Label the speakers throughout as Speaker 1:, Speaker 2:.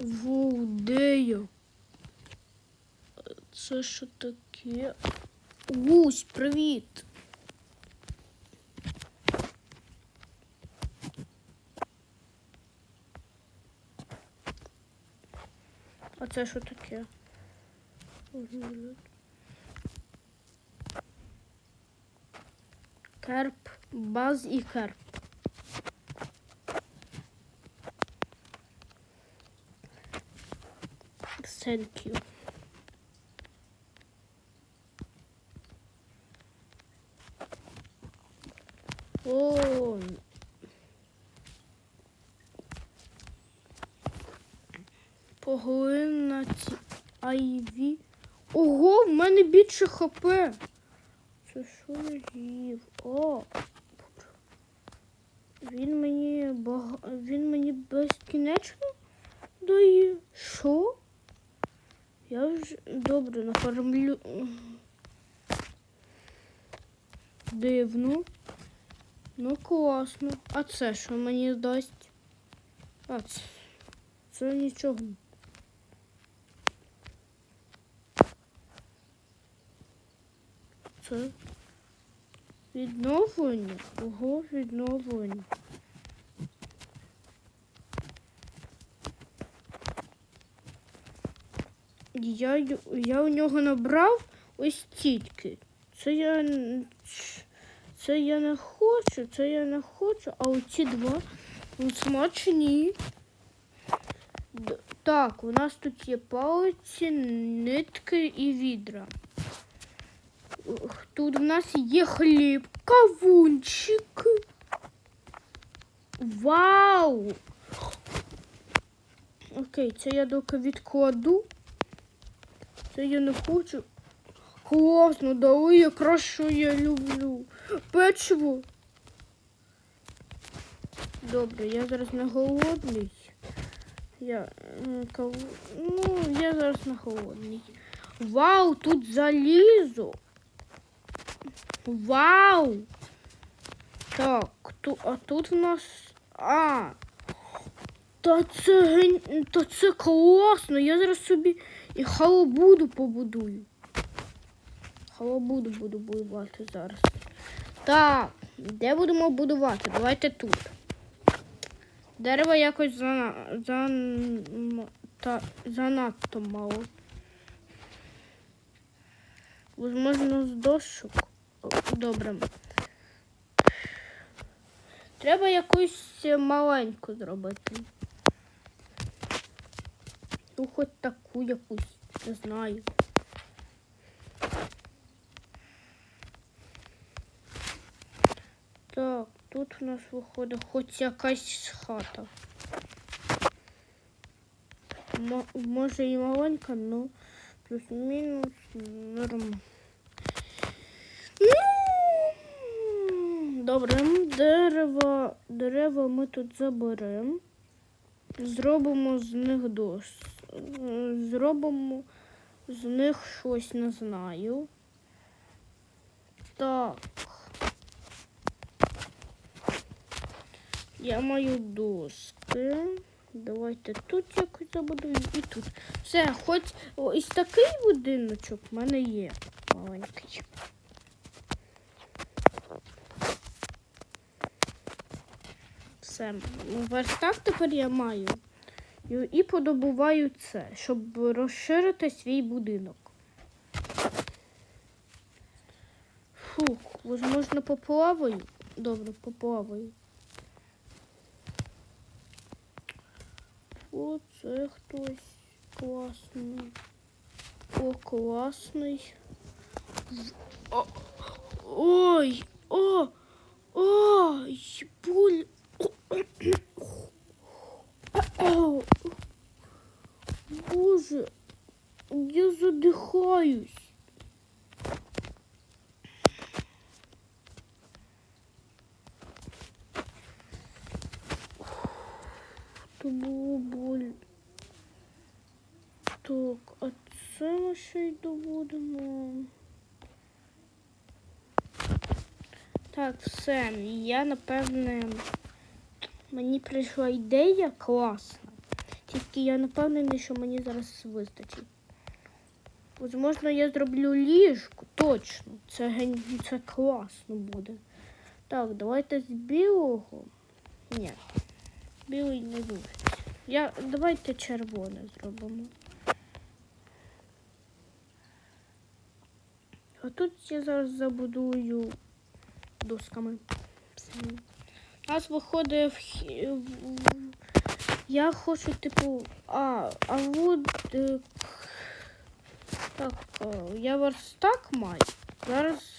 Speaker 1: Воу, де я? Це що таке? Гусь, привіт. А це що таке? Керп, баз і керп. You. О. Поглин на ці айві. Ого, в мене більше хп. Це що з'їв? О. Він мені бага... він мені безкінечно дає. Вже добре нафармлю. Дивно. Ну, класно. А це що мені дасть? А це, це нічого. Це відновлення. Ого, відновлення. Я, я у нього набрав ось тільки. Це я, це я не хочу, це я не хочу, а оці два смачні. Так, у нас тут є палиці, нитки і відра. Тут у нас є хліб, кавунчик. Вау! Окей, це я доки відкладу. Це я не хочу. Класно, дали якраз що я люблю. Печиво. Добре, я зараз не голодний. Я ну, я зараз не голодний. Вау, тут залізо. Вау! Так, ту, а тут в нас. А. Та це. Та це класно. Я зараз собі і халабуду побудую. Халабуду буду будувати зараз. Так, де будемо будувати? Давайте тут. Дерева якось за... За... Та... занадто мало. Возможно, з дощок. Добре. Треба якусь маленьку зробити. Ну, хоч таку якусь, не знаю. Так, тут у нас виходить хоч якась хата. Мо- може і маленька, ну плюс-мінус нормально. Ну, Добре, дерева, дерева ми тут заберемо. Зробимо з них дос. Зробимо з них щось не знаю. Так. Я маю доски. Давайте тут якось забудую і тут. Все, хоч ось такий будиночок в мене є маленький. Все, верстак тепер я маю. І, подобуваю це, щоб розширити свій будинок. Фух, можна поплаваю? Добре, поплаваю. О, це хтось класний. О, класний. О, ой, о, ой, буль. Боже, я задихаюсь. То було боль. Так, а це ми ще й доводимо. Так, все, я напевне. Мені прийшла ідея класна. Тільки я не впевнений, що мені зараз вистачить. Возможно, я зроблю ліжку, точно. Це, ген... це класно буде. Так, давайте з білого. Ні, білий не дуже. Я... Давайте червоне зробимо. А тут я зараз забудую досками. Все. Нас виходить в... Я хочу, типу, а, а от е, так, е, я верстак маю. Зараз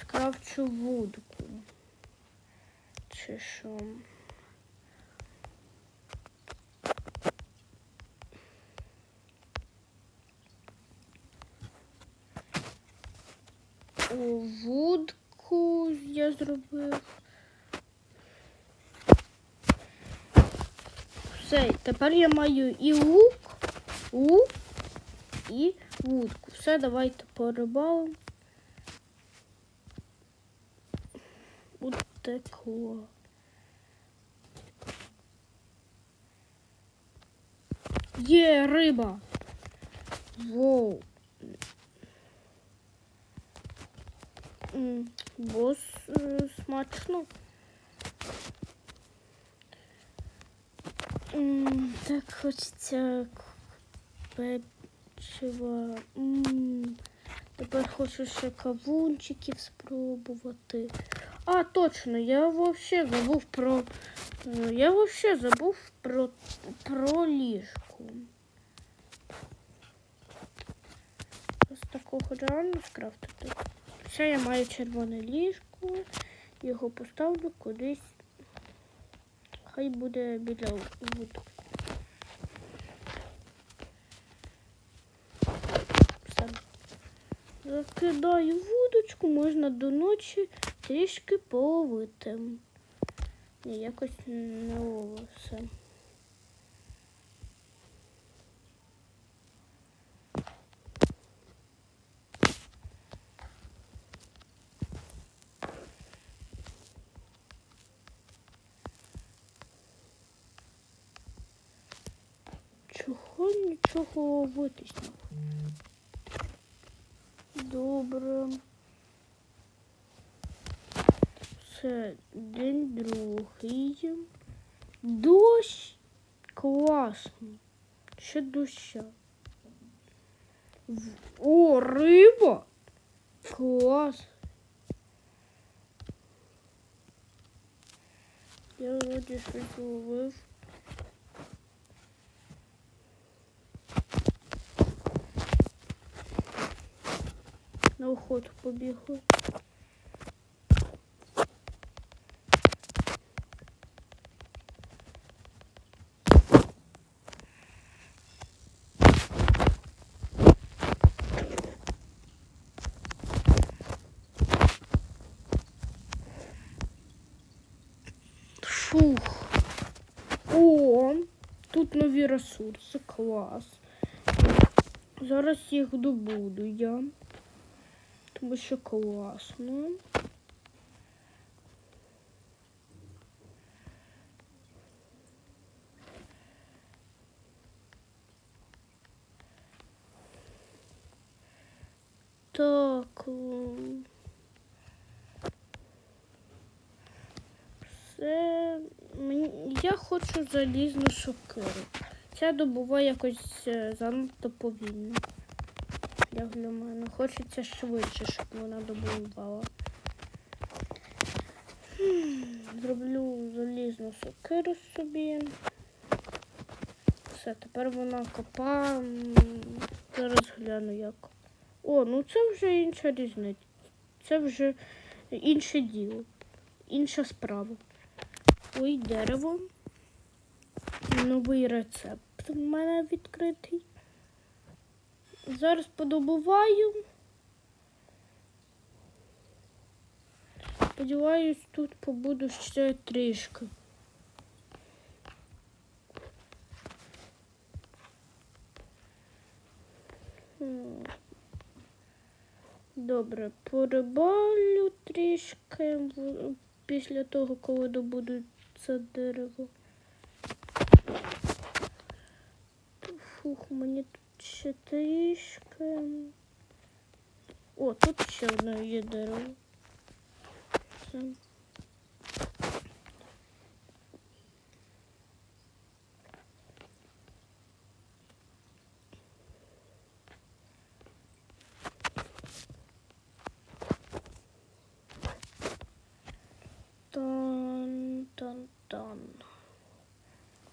Speaker 1: скрафчу вудку. Чи що? О, вудку я зробив. Все, тепер я маю і лук, лук і вудку. Все, давайте порибалимо. Утекло. Є риба. Воу. Бос е, смачно. Так хочеться печива. Тепер хочу ще кавунчиків спробувати. А, точно, я вообще забув про. е, Я вообще забув про, про ліжку. Ось такого реально скрафтити. Ще я маю червоне ліжко. Його поставлю кудись. Хай буде біля вудки. Закидаю вудочку, можна до ночі трішки половити. Якось не лову Чого нічого буде? Добре. Це день другий. Дощ класно. Ще доща. О, риба! Клас. Я вроді щось зловив. На охоту побігли. Фух. О, тут нові ресурси, клас. Зараз їх добуду я. Тому що класно. Так. Мені- Я хочу залізну сокиру. Ця добуває якось е, занадто повільно. Як для мене. Хочеться швидше, щоб вона добувала. Зроблю залізну сокиру собі. Все, тепер вона копа. Зараз гляну як. О, ну це вже інша різниця. Це вже інше діло. Інша справа. Ой, дерево. Новий рецепт в мене відкритий. Зараз подобуваю. Сподіваюсь, тут побуду ще трішки. Добре, порибалю трішки після того, коли добуду це дерево. Фух, мені тут трішки. О, тут ще одне є дерево. Це.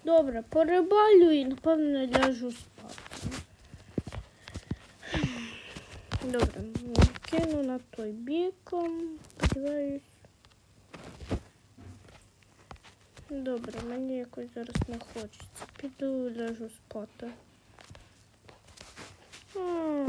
Speaker 1: Добре, порибалю і напевно ляжу спати. Добре, кину на той бік. Сподіваюсь. Добре, мені якось зараз не хочеться. Піду ляжу спати. Ах.